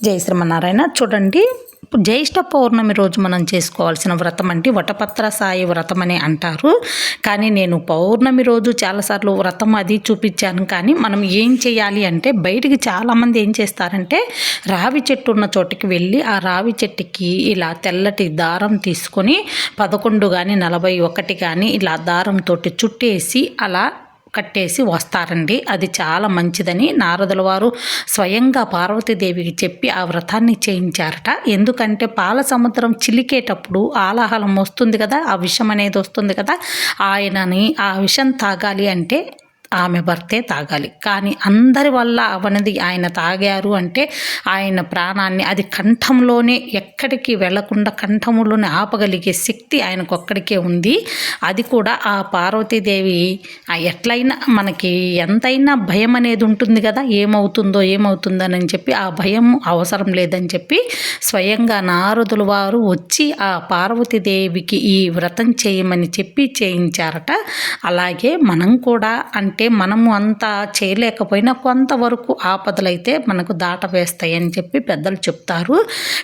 జై శ్రీమన్నారాయణ చూడండి జ్యేష్ఠ పౌర్ణమి రోజు మనం చేసుకోవాల్సిన వ్రతం అంటే వటపత్ర సాయి వ్రతం అని అంటారు. కానీ నేను పౌర్ణమి రోజు చాలాసార్లు వ్రతం అది చూపించాను. కానీ మనం ఏం చేయాలి అంటే బయటికి చాలామంది ఏం చేస్తారంటే రావి చెట్టు ఉన్న చోటికి వెళ్ళి ఆ రావి చెట్టుకి ఇలా తెల్లటి దారం తీసుకొని పదకొండు కానీ నలభై ఒకటి కానీ ఇలా దారంతో చుట్టేసి అలా కట్టేసి వస్తారండి. అది చాలా మంచిదని నారదుల వారు స్వయంగా పార్వతీదేవికి చెప్పి ఆ వ్రతాన్ని చేయించారట. ఎందుకంటే పాల సముద్రం చిలికేటప్పుడు ఆలాహలం వస్తుంది కదా ఆ విషం అనేది వస్తుంది కదా ఆయనని ఆ విషం తాగాలి అంటే ఆమె భర్తే తాగాలి. కానీ అందరి వల్ల అవనది ఆయన తాగారు అంటే ఆయన ప్రాణాన్ని అది కంఠంలోనే ఎక్కడికి వెళ్ళకుండా కంఠంలోనే ఆపగలిగే శక్తి ఆయనకు ఒక్కడికే ఉంది. అది కూడా ఆ పార్వతీదేవి ఎట్లయినా మనకి ఎంతైనా భయం అనేది ఉంటుంది కదా ఏమవుతుందో ఏమవుతుందని చెప్పి ఆ భయం అవసరం లేదని చెప్పి స్వయంగా నారదుల వారు వచ్చి ఆ పార్వతీదేవికి ఈ వ్రతం చేయమని చెప్పి చేయించారట. అలాగే మనం కూడా అంటే అంటే మనము అంతా చేయలేకపోయినా కొంతవరకు ఆపదలైతే మనకు దాట వేస్తాయని చెప్పి పెద్దలు చెప్తారు.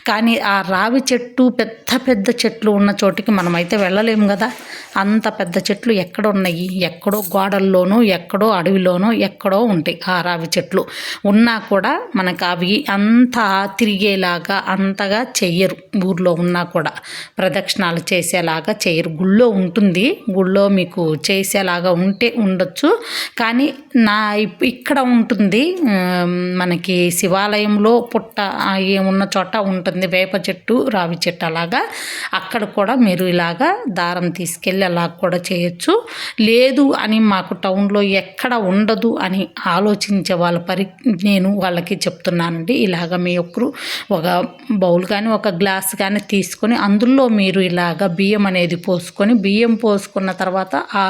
కానీ ఆ రావి చెట్టు పెద్ద పెద్ద చెట్లు ఉన్న చోటికి మనమైతే వెళ్ళలేము కదా. అంత పెద్ద చెట్లు ఎక్కడ ఉన్నాయి ఎక్కడో గోడల్లోనూ ఎక్కడో అడవిలోనూ ఎక్కడో ఉంటాయి ఆ రావి చెట్లు. ఉన్నా కూడా మనకు అవి అంతా తిరిగేలాగా అంతగా చెయ్యరు. ఊర్లో ఉన్నా కూడా ప్రదక్షిణాలు చేసేలాగా చేయరు గుళ్ళో ఉంటుంది. గుళ్ళో మీకు చేసేలాగా ఉంటే ఉండొచ్చు. కానీ నా ఇక్కడ ఉంటుంది మనకి శివాలయంలో పుట్ట ఉన్న చోట ఉంటుంది వేప చెట్టు రావి చెట్టు అలాగా. అక్కడ కూడా మీరు ఇలాగా దారం తీసుకెళ్ళి అలా కూడా చేయొచ్చు. లేదు అని మాకు టౌన్లో ఎక్కడ ఉండదు అని ఆలోచించే వాళ్ళ పరి నేను వాళ్ళకి చెప్తున్నానండి. ఇలాగ మీ ఒక్కరు ఒక బౌల్ కానీ ఒక గ్లాస్ కానీ తీసుకొని అందులో మీరు ఇలాగ బియ్యం అనేది పోసుకొని బియ్యం పోసుకున్న తర్వాత ఆ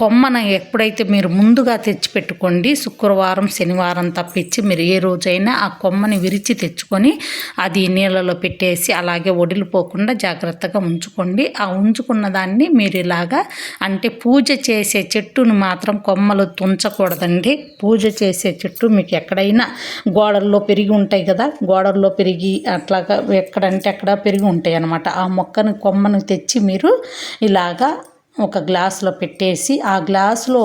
కొమ్మన ఎప్పుడైతే మీరు ముందుగా తెచ్చిపెట్టుకోండి. శుక్రవారం శనివారం తప్పించి మీరు ఏ రోజైనా ఆ కొమ్మని విరిచి తెచ్చుకొని అది నీళ్ళలో పెట్టేసి అలాగే వడిలిపోకుండా జాగ్రత్తగా ఉంచుకోండి. ఆ ఉంచుకున్న దాన్ని మీరు ఇలాగా అంటే పూజ చేసే చెట్టును మాత్రం కొమ్మలు తుంచకూడదండి. పూజ చేసే చెట్టు మీకు ఎక్కడైనా గోడల్లో పెరిగి ఉంటాయి కదా గోడల్లో పెరిగి అట్లాగా ఎక్కడంటే అక్కడ పెరిగి ఉంటాయి అన్నమాట ఆ మొక్కను కొమ్మను తెచ్చి మీరు ఇలాగా ఒక గ్లాసులో పెట్టేసి ఆ గ్లాసులో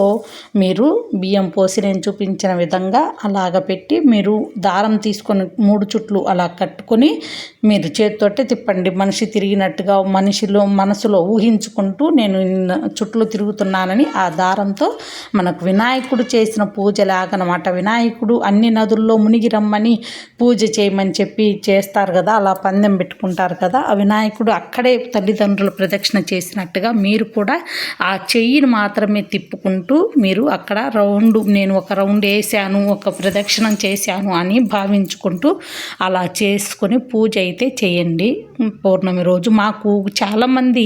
మీరు బియ్యం పోసి నేను చూపించిన విధంగా అలాగ పెట్టి మీరు దారం తీసుకొని మూడు చుట్లు అలా కట్టుకొని మీరు చేతితోటే తిప్పండి. మనిషి తిరిగినట్టుగా మనిషిలో మనసులో ఊహించుకుంటూ నేను చుట్లు తిరుగుతున్నానని ఆ దారంతో మనకు వినాయకుడు చేసిన పూజలాగనమాట వినాయకుడు అన్ని నదుల్లో మునిగి రమ్మని పూజ చేయమని చెప్పి చేస్తారు కదా అలా పందెం పెట్టుకుంటారు కదా ఆ వినాయకుడు అక్కడే తల్లిదండ్రులు ప్రదక్షిణ చేసినట్టుగా మీరు కూడా ఆ చెయ్యిని మాత్రమే తిప్పుకుంటూ మీరు అక్కడ రౌండ్ నేను ఒక రౌండ్ వేసాను ఒక ప్రదక్షిణం చేశాను అని భావించుకుంటూ అలా చేసుకొని పూజ అయితే చేయండి. పౌర్ణమి రోజు మాకు చాలామంది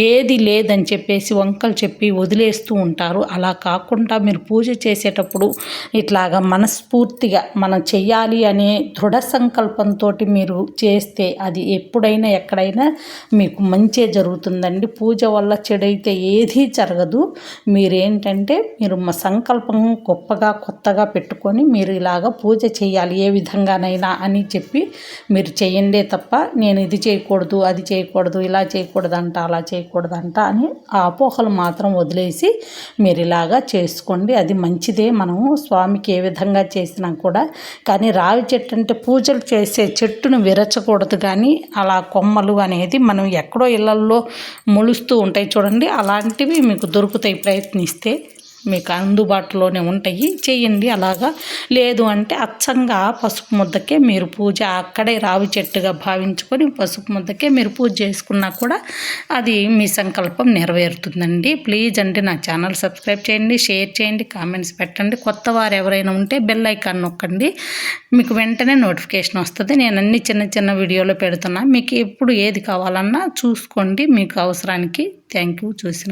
ఏది లేదని చెప్పేసి వంకలు చెప్పి వదిలేస్తూ ఉంటారు. అలా కాకుండా మీరు పూజ చేసేటప్పుడు ఇట్లాగా మనస్ఫూర్తిగా మనం చెయ్యాలి అనే దృఢ సంకల్పంతో మీరు చేస్తే అది ఎప్పుడైనా ఎక్కడైనా మీకు మంచే జరుగుతుందండి. పూజ వల్ల ఇంకా ఏదీ జరగదు. మీరేంటంటే మీరు మా సంకల్పం గొప్పగా కొత్తగా పెట్టుకొని మీరు ఇలాగ పూజ చేయాలి ఏ విధంగానైనా అని చెప్పి మీరు చేయండే తప్ప నేను ఇది చేయకూడదు అది చేయకూడదు ఇలా చేయకూడదంట అలా చేయకూడదంట అని ఆ అపోహలు మాత్రం వదిలేసి మీరు ఇలాగా చేసుకోండి. అది మంచిదే. మనము స్వామికి ఏ విధంగా చేసినా కూడా. కానీ రావి చెట్టు అంటే పూజలు చేసే చెట్టును విరచకూడదు కానీ అలా కొమ్మలు అనేది మనం ఎక్కడో ఇళ్ళల్లో మొలుస్తూ ఉంటాయి. చూడండి అలాంటివి మీకు దొరుకుతాయి ప్రయత్నిస్తే. మీకు అందుబాటులోనే ఉంటాయి. చేయండి. అలాగా. లేదు అంటే అచ్చంగా పసుపు ముద్దకే మీరు పూజ అక్కడే రావి చెట్టుగా భావించుకొని పసుపు ముద్దకే మీరు పూజ చేసుకున్నా కూడా అది మీ సంకల్పం నెరవేరుతుందండి. ప్లీజ్ అంటే నా ఛానల్ సబ్స్క్రైబ్ చేయండి షేర్ చేయండి కామెంట్స్ పెట్టండి. కొత్త వారు ఎవరైనా ఉంటే బెల్ ఐకాన్ నొక్కండి. మీకు వెంటనే నోటిఫికేషన్ వస్తుంది. నేను అన్ని చిన్న చిన్న వీడియోలో పెడుతున్నా. మీకు ఎప్పుడు ఏది కావాలన్నా చూసుకోండి. మీకు అవసరానికి థ్యాంక్ యూ. చూసిన